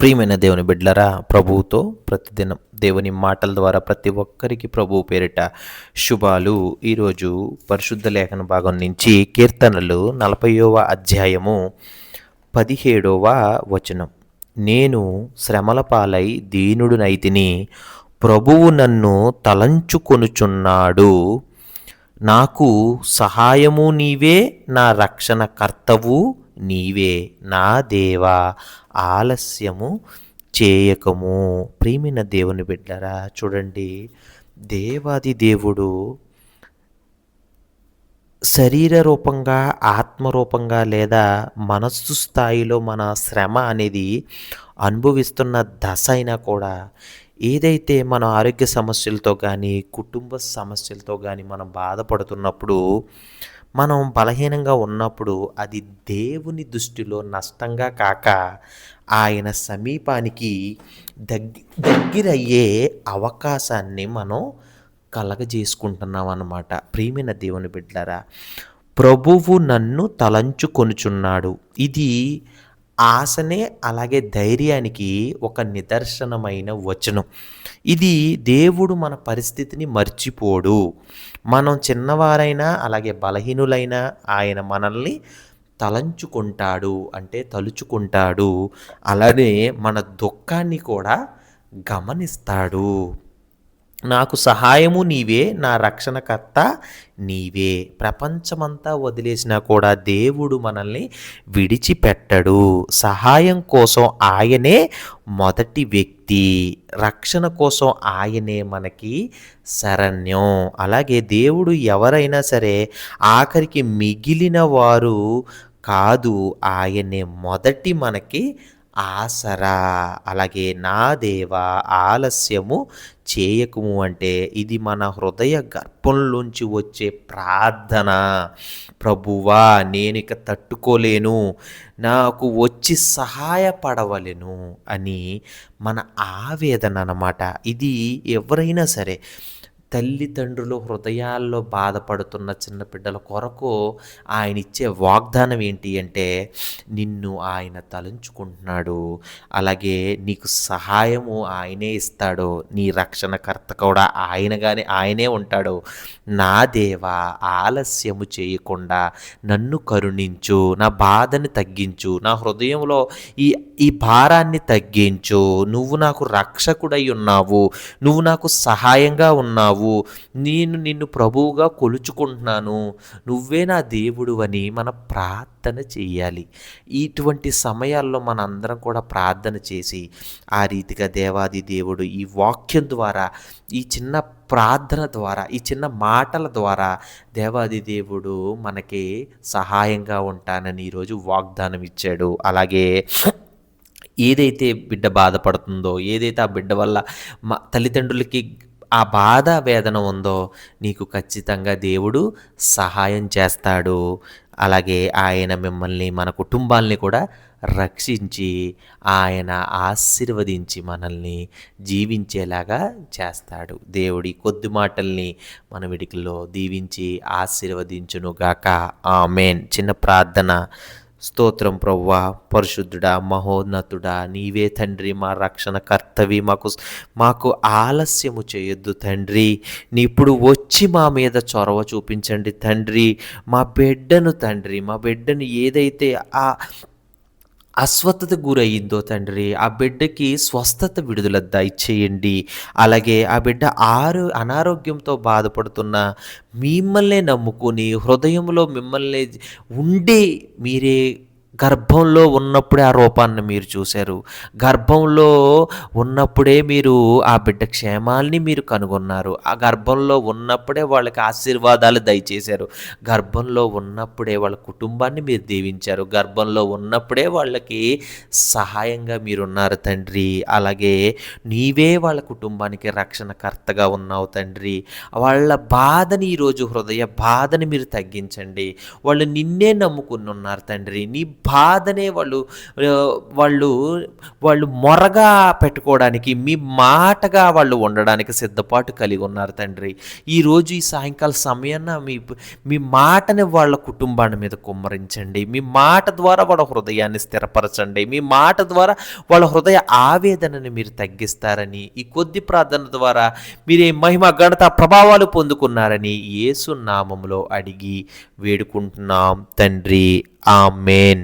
ప్రియమైన దేవుని బిడ్లరా ప్రభువుతో ప్రతిదినం దేవుని మాటల ద్వారా ప్రతి ఒక్కరికి ప్రభువు పేరిట శుభాలు. ఈరోజు పరిశుద్ధ లేఖన భాగం నుంచి కీర్తనలు నలభైవ అధ్యాయము పదిహేడవ వచనం. నేను శ్రమల పాలై దీనుడునైతిని ప్రభువు నన్ను తలంచుకొనుచున్నాడు. నాకు సహాయము నీవే నా రక్షణ కర్తవు. నీవే నా దేవా ఆలస్యము చేయకము. ప్రేమిన దేవుని బిడ్డరా చూడండి. దేవాది దేవుడు శరీర రూపంగా ఆత్మరూపంగా లేదా మనస్సు స్థాయిలో మన శ్రమ అనేది అనుభవిస్తున్న దశ అయినా కూడా ఏదైతే మన ఆరోగ్య సమస్యలతో కానీ కుటుంబ సమస్యలతో కానీ మనం బాధపడుతున్నప్పుడు మనం బలహీనంగా ఉన్నప్పుడు అది దేవుని దృష్టిలో నష్టంగా కాక ఆయన సమీపానికి దగ్గ దగ్గరయ్యే అవకాశాన్ని మనం కలగజేసుకుంటున్నాం అన్నమాట ప్రియమైన దేవుని బిడ్డారా ప్రభువు నన్ను తలంచుకొనుచున్నాడు ఇది ఆశనే అలాగే ధైర్యానికి ఒక నిదర్శనమైన వచనం. ఇది దేవుడు మన పరిస్థితిని మర్చిపోడు. మనం చిన్నవారైనా అలాగే బలహీనులైనా ఆయన మనల్ని తలంచుకుంటాడు అంటే తలుచుకుంటాడు. అలానే మన దుఃఖాన్ని కూడా గమనిస్తాడు. నాకు సహాయము నీవే నా రక్షణకర్త నీవే. ప్రపంచమంతా వదిలేసినా కూడా దేవుడు మనల్ని విడిచిపెట్టడు. సహాయం కోసం ఆయనే మొదటి వ్యక్తి. రక్షణ కోసం ఆయనే మనకి శరణ్యం. అలాగే దేవుడు ఎవరైనా సరే ఆఖరికి మిగిలిన వారు కాదు ఆయనే మొదటి మనకి ఆసరా అలాగే నా దేవా ఆలస్యము చేయకుము అంటే ఇది మన హృదయ గర్భంలోంచి వచ్చే ప్రార్థన. ప్రభువా నేను ఇక తట్టుకోలేను నాకు వచ్చి సహాయపడవలను అని మన ఆవేదన అన్నమాట. ఇది ఎవరైనా సరే తల్లిదండ్రులు హృదయాల్లో బాధపడుతున్న చిన్న బిడ్డల కొరకు ఆయన ఇచ్చే వాగ్దానం ఏంటి అంటే నిన్ను ఆయన తలంచుకుంటున్నాడు. అలాగే నీకు సహాయము ఆయనే ఇస్తాడు. నీ రక్షణకర్త కూడా ఆయనగానే ఆయనే ఉంటాడు. నా దేవా ఆలస్యము చేయకుండా నన్ను కరుణించు. నా బాధని తగ్గించు. నా హృదయంలో ఈ ఈ భారాన్ని తగ్గించు. నువ్వు నాకు రక్షకుడై ఉన్నావు. నువ్వు నాకు సహాయంగా ఉన్నావు. నేను నిన్ను ప్రభువుగా కొలుచుకుంటున్నాను. నువ్వే నా దేవుడు అని మన ప్రార్థన చేయాలి ఇటువంటి సమయాల్లో మనందరం కూడా ప్రార్థన చేసి ఆ రీతిగా దేవాది దేవుడు ఈ వాక్యం ద్వారా ఈ చిన్న ప్రార్థన ద్వారా ఈ చిన్న మాటల ద్వారా దేవాది దేవుడు మనకి సహాయంగా ఉంటానని ఈరోజు వాగ్దానం ఇచ్చాడు. అలాగే ఏదైతే బిడ్డ బాధపడుతుందో ఏదైతే ఆ బిడ్డ వల్ల మా తల్లిదండ్రులకి ఆ బాధ వేదన ఉందో నీకు ఖచ్చితంగా దేవుడు సహాయం చేస్తాడు. అలాగే ఆయన మిమ్మల్ని మన కుటుంబాల్ని కూడా రక్షించి ఆయన ఆశీర్వదించి మనల్ని జీవించేలాగా చేస్తాడు. దేవుడి కొద్ది మాటల్ని మన విడికిలో దీవించి ఆశీర్వదించునుగాక. ఆమెన్. చిన్న ప్రార్థన స్తోత్రం ప్రవ్వా పరిశుద్ధుడా మహోన్నతుడా నీవే తండ్రి మా రక్షణ కర్తవి మాకు మాకు ఆలస్యము చేయొద్దు తండ్రి. నీ ఇప్పుడు వచ్చి మా మీద చొరవ చూపించండి తండ్రి. మా బిడ్డను తండ్రి మా బిడ్డను ఏదైతే ఆ అస్వస్థత గురయ్యిందో తండ్రి ఆ బిడ్డకి స్వస్థత విడుదల దయచేయండి. అలాగే ఆ బిడ్డ ఆరో అనారోగ్యంతో బాధపడుతున్న మిమ్మల్నే నమ్ముకొని హృదయంలో మిమ్మల్ని ఉండి మీరే గర్భంలో ఉన్నప్పుడే ఆ రూపాన్ని మీరు చూశారు. గర్భంలో ఉన్నప్పుడే మీరు ఆ బిడ్డ క్షేమాల్ని మీరు కనుగొన్నారు. ఆ గర్భంలో ఉన్నప్పుడే వాళ్ళకి ఆశీర్వాదాలు దయచేశారు. గర్భంలో ఉన్నప్పుడే వాళ్ళ కుటుంబాన్ని మీరు దీవించారు. గర్భంలో ఉన్నప్పుడే వాళ్ళకి సహాయంగా మీరున్నారు తండ్రి. అలాగే నీవే వాళ్ళ కుటుంబానికి రక్షణకర్తగా ఉన్నావు తండ్రి. వాళ్ళ బాధని ఈరోజు హృదయ బాధని మీరు తగ్గించండి. వాళ్ళు నిన్నే నమ్ముకుని ఉన్నారు తండ్రి. నీ బాధనే వాళ్ళు వాళ్ళు వాళ్ళు మొరగా పెట్టుకోవడానికి మీ మాటగా వాళ్ళు ఉండడానికి సిద్ధపాటు కలిగి ఉన్నారు తండ్రి. ఈరోజు ఈ సాయంకాల సమయాన మీ మీ మాటని వాళ్ళ కుటుంబాన్ని మీద కుమ్మరించండి. మీ మాట ద్వారా వాళ్ళ హృదయాన్ని స్థిరపరచండి. మీ మాట ద్వారా వాళ్ళ హృదయ ఆవేదనని మీరు తగ్గిస్తారని ఈ కొద్ది ప్రార్థన ద్వారా మీరే మహిమ ఘనత ప్రభావాలు పొందుకున్నారని యేసు నామంలో అడిగి వేడుకుంటున్నాం తండ్రి. ఆమెన్.